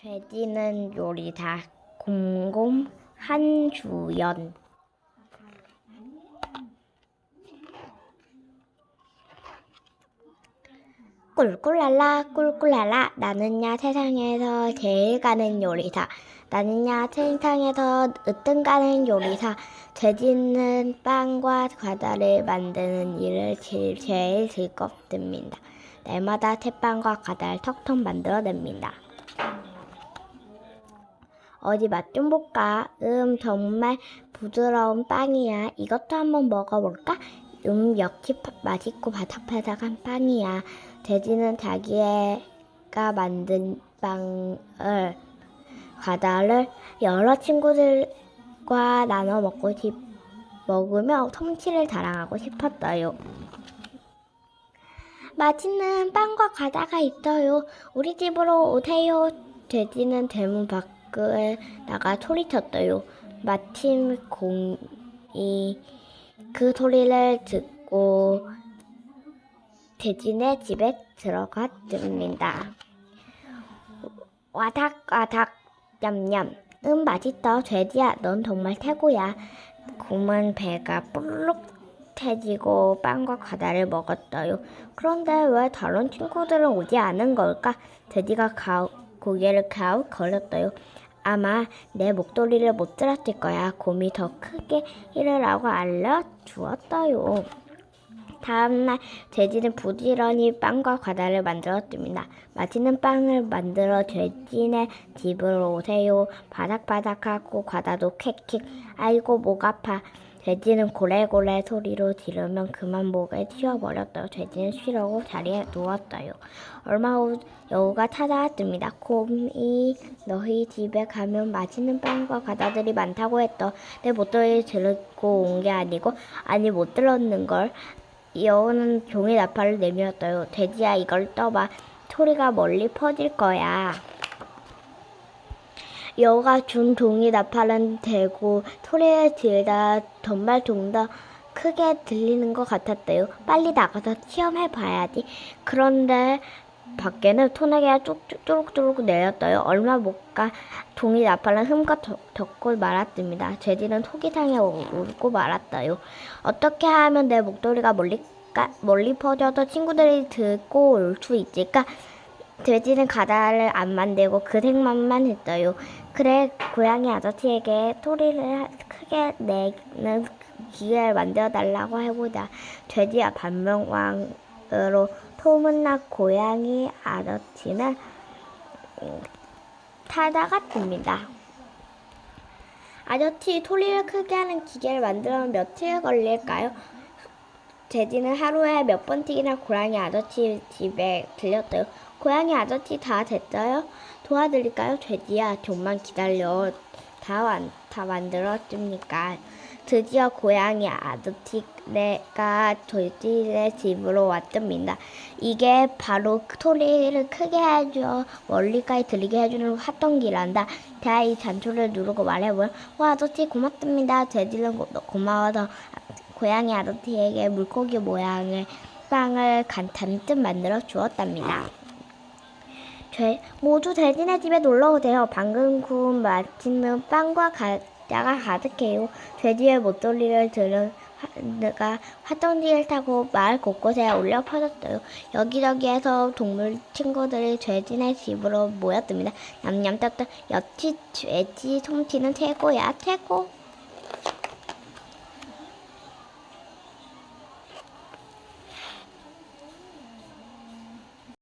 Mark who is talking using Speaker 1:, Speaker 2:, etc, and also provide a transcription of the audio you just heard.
Speaker 1: 돼지는 요리사 공공 한주연. 꿀꿀랄라 꿀꿀랄라 나는야 세상에서 제일 가는 요리사. 나는야 세상에서 으뜸 가는 요리사. 돼지는 빵과 과자를 만드는 일을 제일, 제일 즐겁습니다. 날마다 새빵과 과자를 턱턱 만들어냅니다 어디 맛 좀 볼까? 음, 정말 부드러운 빵이야. 이것도 한번 먹어볼까? 음, 역시 파- 맛있고 바삭바삭한 빵이야. 돼지는 자기가 만든 빵을, 과자를 여러 친구들과 나눠 먹고 싶, 먹으며 솜씨를 자랑하고 싶었어요. 맛있는 빵과 과자가 있어요. 우리 집으로 오세요. 돼지는 대문 밖 에 나가 소리쳤어요. 마침 공이 그 소리를 듣고 돼지네 집에 들어갔습니다. 와닥와닥 냠냠. 음 맛있다 돼지야 넌 정말 최고야. 곰은 배가 볼록 터지고 빵과 과자를 먹었어요. 그런데 왜 다른 친구들은 오지 않은 걸까? 돼지가 가, 고개를 가웃 거렸어요. 아마 내 목소리를 못 들었을 거야. 곰이 더 크게 이르라고 알려주었어요. 다음날 돼지는 부지런히 빵과 과자를 만들었습니다. 맛있는 빵을 만들어 돼지네 집으로 오세요. 바삭바삭하고 과자도 킥킥. 아이고 목 아파. 돼지는 고래고래 소리로 지르면 그만 목에 튀어버렸어요. 돼지는 쉬려고 자리에 누웠어요. 얼마 후 여우가 찾아왔습니다. 곰이 너희 집에 가면 맛있는 빵과 과자들이 많다고 했어. 내 목소리 들고 온 게 아니고 아니 못 들었는 걸. 여우는 종이 나팔을 내밀었어요. 돼지야 이걸 떠봐. 소리가 멀리 퍼질 거야. 여우가 준 종이 나팔은 대고 소리를 지르다 정말 좀 더 크게 들리는 것 같았대요. 빨리 나가서 시험해 봐야지. 그런데 밖에는 소나기가 쪼록쪼록 내렸어요. 얼마 못가 종이 나팔은 덮- 덮고 말았습니다. 돼지는 토기상에 울고 말았어요. 어떻게 하면 내 목소리가 멀리, 까, 멀리 퍼져서 친구들이 듣고 올 수 있을까? 돼지는 가다를 안 만들고 그 생각만 했어요. 그래 고양이 아저씨에게 소리를 크게 내는 기회를 만들어 달라고 해보자. 돼지와 반면왕으로 소문난 고양이 아저씨는 음, 찾아갔습니다. 아저씨 소리를 크게 하는 기계를 만들면 며칠 걸릴까요? 돼지는 하루에 몇 번씩이나 고양이 아저씨 집에 들렸어요. 고양이 아저씨 다 됐어요? 도와드릴까요? 돼지야, 좀만 기다려. 다, 완, 다 만들었으니까. 드디어 고양이 아저씨가 돼지네 집으로 왔답니다. 이게 바로 그 소리를 크게 해줘 멀리까지 들리게 해주는 화통기란다. 자, 이 잔초를 누르고 말해보면 와 아저씨 고맙습니다. 돼지는 고, 고마워서 고양이 아저씨에게 물고기 모양의 빵을 간 잔뜩 만들어 주었답니다. 돼, 모두 돼지네 집에 놀러 오세요. 방금 구운 맛있는 빵과 과자가 가득해요. 돼지의 목소리를 들은 하늘가 화통지를 타고 마을 곳곳에 울려 퍼졌어요. 여기저기에서 동물 친구들이 돼지네 집으로 모였습니다. 냠냠 떴던 역시 돼지 솜씨는 최고야 최고.